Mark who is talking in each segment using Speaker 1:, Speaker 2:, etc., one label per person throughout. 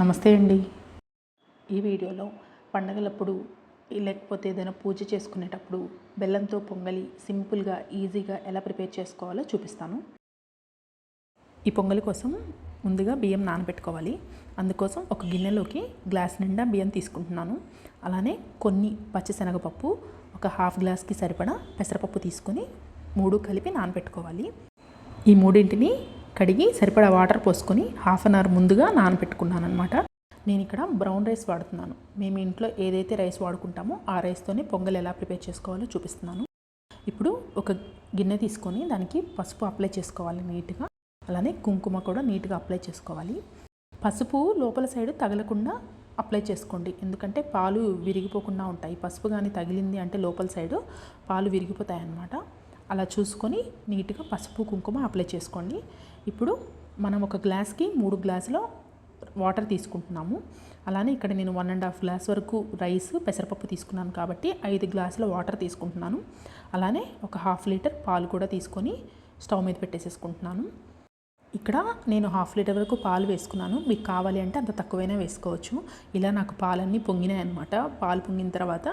Speaker 1: నమస్తే అండి. ఈ వీడియోలో పండగలప్పుడు లేకపోతే ఏదైనా పూజ చేసుకునేటప్పుడు బెల్లంతో పొంగలి సింపుల్గా ఈజీగా ఎలా ప్రిపేర్ చేసుకోవాలో చూపిస్తాను. ఈ పొంగలి కోసం ముందుగా బియ్యం నానబెట్టుకోవాలి. అందుకోసం ఒక గిన్నెలోకి గ్లాస్ నిండా బియ్యం తీసుకుంటున్నాను. అలానే కొన్ని పచ్చిశనగపప్పు ఒక హాఫ్ గ్లాస్కి సరిపడా పెసరపప్పు తీసుకొని మూడు కలిపి నానబెట్టుకోవాలి. ఈ మూడింటిని కడిగి సరిపడా వాటర్ పోసుకొని హాఫ్ అన్ అవర్ ముందుగా నానబెట్టుకున్నాను అనమాట నేను ఇక్కడ బ్రౌన్ రైస్ వాడుతున్నాను. మేము ఇంట్లో ఏదైతే రైస్ వాడుకుంటామో ఆ రైస్తోనే పొంగల్ ఎలా ప్రిపేర్ చేసుకోవాలో చూపిస్తున్నాను. ఇప్పుడు ఒక గిన్నె తీసుకొని దానికి పసుపు అప్లై చేసుకోవాలి నీట్గా. అలానే కుంకుమ కూడా నీట్గా అప్లై చేసుకోవాలి. పసుపు లోపల సైడ్ తగలకుండా అప్లై చేసుకోండి. ఎందుకంటే పాలు విరిగిపోకుండా ఉంటాయి. పసుపు కానీ తగిలింది అంటే లోపల సైడు పాలు విరిగిపోతాయి అన్నమాట అలా చూసుకొని నీట్గా పసుపు కుంకుమ అప్లై చేసుకోండి. ఇప్పుడు మనం ఒక గ్లాస్కి మూడు గ్లాసులో వాటర్ తీసుకుంటున్నాము. అలానే ఇక్కడ నేను వన్ అండ్ హాఫ్ గ్లాస్ వరకు రైస్ పెసరపప్పు తీసుకున్నాను కాబట్టి ఐదు గ్లాసుల వాటర్ తీసుకుంటున్నాను. అలానే ఒక హాఫ్ లీటర్ పాలు కూడా తీసుకొని స్టవ్ మీద పెట్టేసేసుకుంటున్నాను. ఇక్కడ నేను హాఫ్ లీటర్ వరకు పాలు వేసుకున్నాను. మీకు కావాలి అంటే అంత తక్కువైనా వేసుకోవచ్చు. ఇలా నాకు పాలన్నీ పొంగినాయి అనమాట పాలు పొంగిన తర్వాత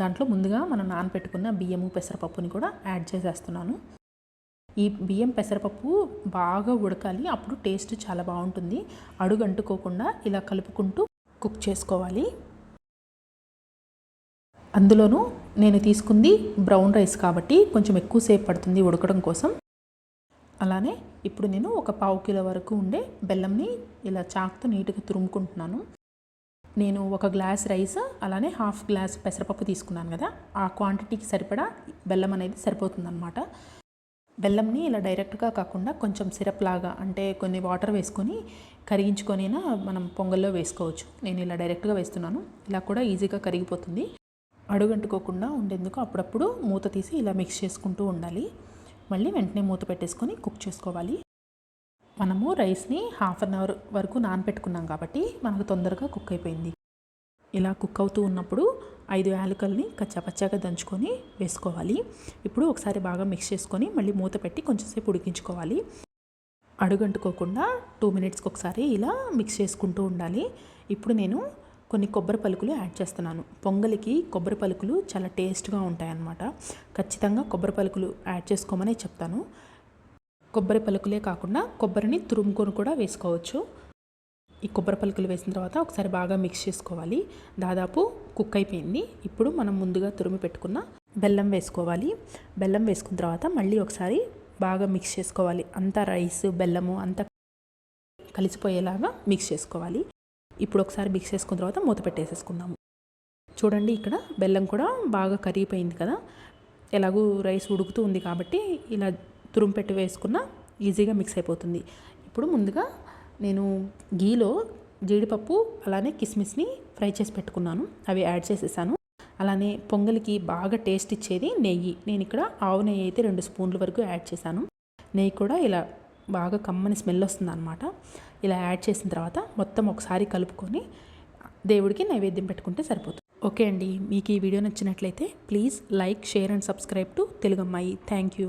Speaker 1: దాంట్లో ముందుగా మనం నానపెట్టుకున్న బియ్యము పెసరపప్పుని కూడా యాడ్ చేసేస్తున్నాను. ఈ బియ్యం పెసరపప్పు బాగా ఉడకాలి. అప్పుడు టేస్ట్ చాలా బాగుంటుంది. అడుగు అంటుకోకుండా ఇలా కలుపుకుంటూ కుక్ చేసుకోవాలి. అందులోనూ నేను తీసుకుంది బ్రౌన్ రైస్ కాబట్టి కొంచెం ఎక్కువసేపు పడుతుంది ఉడకడం కోసం. అలానే ఇప్పుడు నేను ఒక పావు కిలో వరకు ఉండే బెల్లంని ఇలా చాక్తో నీట్గా తురుముకుంటున్నాను. నేను ఒక గ్లాస్ రైస్ అలానే హాఫ్ గ్లాస్ పెసరపప్పు తీసుకున్నాను కదా. ఆ క్వాంటిటీకి సరిపడా బెల్లం అనేది సరిపోతుందన్నమాట. బెల్లంని ఇలా డైరెక్ట్గా కాకుండా కొంచెం సిరప్ లాగా అంటే కొన్ని వాటర్ వేసుకొని కరిగించుకొనైనా మనం పొంగల్లో వేసుకోవచ్చు. నేను ఇలా డైరెక్ట్గా వేస్తున్నాను. ఇలా కూడా ఈజీగా కరిగిపోతుంది. అడుగంటుకోకుండా ఉండేందుకు అప్పుడప్పుడు మూత తీసి ఇలా మిక్స్ చేసుకుంటూ ఉండాలి. మళ్ళీ వెంటనే మూత పెట్టేసుకొని కుక్ చేసుకోవాలి. మనము రైస్ని హాఫ్ అన్ అవర్ వరకు నానపెట్టుకున్నాం కాబట్టి మనకు తొందరగా కుక్ అయిపోయింది. ఇలా కుక్ అవుతూ ఉన్నప్పుడు ఐదు యాలకల్ని కచ్చాపచ్చాగా దంచుకొని వేసుకోవాలి. ఇప్పుడు ఒకసారి బాగా మిక్స్ చేసుకొని మళ్ళీ మూత పెట్టి కొంచెంసేపు ఉడికించుకోవాలి. అడుగంటుకోకుండా టూ మినిట్స్కి ఒకసారి ఇలా మిక్స్ చేసుకుంటూ ఉండాలి. ఇప్పుడు నేను కొన్ని కొబ్బరి పలుకులు యాడ్ చేస్తున్నాను. పొంగలికి కొబ్బరి పలుకులు చాలా టేస్ట్గా ఉంటాయన్నమాట. ఖచ్చితంగా కొబ్బరి పలుకులు యాడ్ చేసుకోమని చెప్తాను. కొబ్బరి పలుకులే కాకుండా కొబ్బరిని తురుముకొని కూడా వేసుకోవచ్చు. ఈ కొబ్బరి పలుకులు వేసిన తర్వాత ఒకసారి బాగా మిక్స్ చేసుకోవాలి. దాదాపు కుక్ అయిపోయింది. ఇప్పుడు మనం ముందుగా తురిమి పెట్టుకున్న బెల్లం వేసుకోవాలి. బెల్లం వేసుకున్న తర్వాత మళ్ళీ ఒకసారి బాగా మిక్స్ చేసుకోవాలి. అంతా రైస్ బెల్లము అంతా కలిసిపోయేలాగా మిక్స్ చేసుకోవాలి. ఇప్పుడు ఒకసారి మిక్స్ చేసుకున్న తర్వాత మూత పెట్టేసేసుకుందాము. చూడండి ఇక్కడ బెల్లం కూడా బాగా కరిగిపోయింది కదా. ఎలాగూ రైస్ ఉడుకుతూ ఉంది కాబట్టి ఇలా తురుము పెట్టి వేసుకున్న ఈజీగా మిక్స్ అయిపోతుంది. ఇప్పుడు ముందుగా నేను గీలో జీడిపప్పు అలానే కిస్మిస్ని ఫ్రై చేసి పెట్టుకున్నాను. అవి యాడ్ చేసేసాను. అలానే పొంగలికి బాగా టేస్ట్ ఇచ్చేది నెయ్యి. నేను ఇక్కడ ఆవు నెయ్యి అయితే రెండు స్పూన్ల వరకు యాడ్ చేశాను. నెయ్యి కూడా ఇలా బాగా కమ్మని స్మెల్ వస్తుంది అనమాట ఇలా యాడ్ చేసిన తర్వాత మొత్తం ఒకసారి కలుపుకొని దేవుడికి నైవేద్యం పెట్టుకుంటే సరిపోతుంది. ఓకే అండి మీకు ఈ వీడియో నచ్చినట్లయితే please like share and subscribe to తెలుగమ్మాయి thank you.